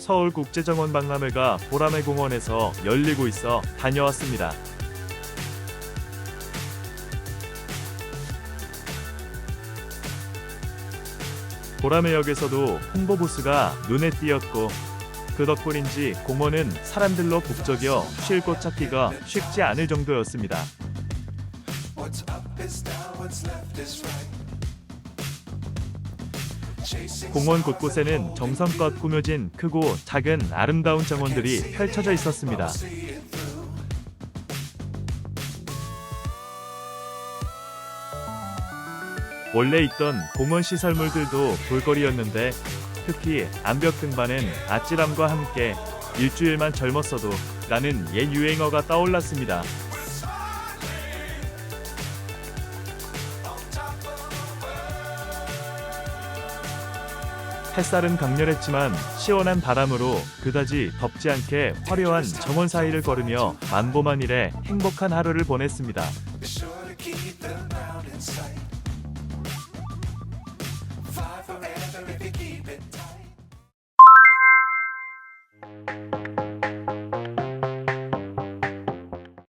서울국제정원 박람회가 보라매 공원에서 열리고 있어 다녀왔습니다. 보라매역에서도 홍보 부스가 눈에 띄었고 그 덕분인지 공원은 사람들로 북적여 쉴 곳 찾기가 쉽지 않을 정도였습니다. 공원 곳곳에는 정성껏 꾸며진 크고 작은 아름다운 정원들이 펼쳐져 있었습니다. 원래 있던 공원 시설물들도 볼거리였는데 특히 암벽 등반은 아찔함과 함께 일주일만 젊었어도 라는 옛 유행어가 떠올랐습니다. 햇살은 강렬했지만 시원한 바람으로 그다지 덥지 않게 화려한 정원 사이를 걸으며 만보만 일에 행복한 하루를 보냈습니다.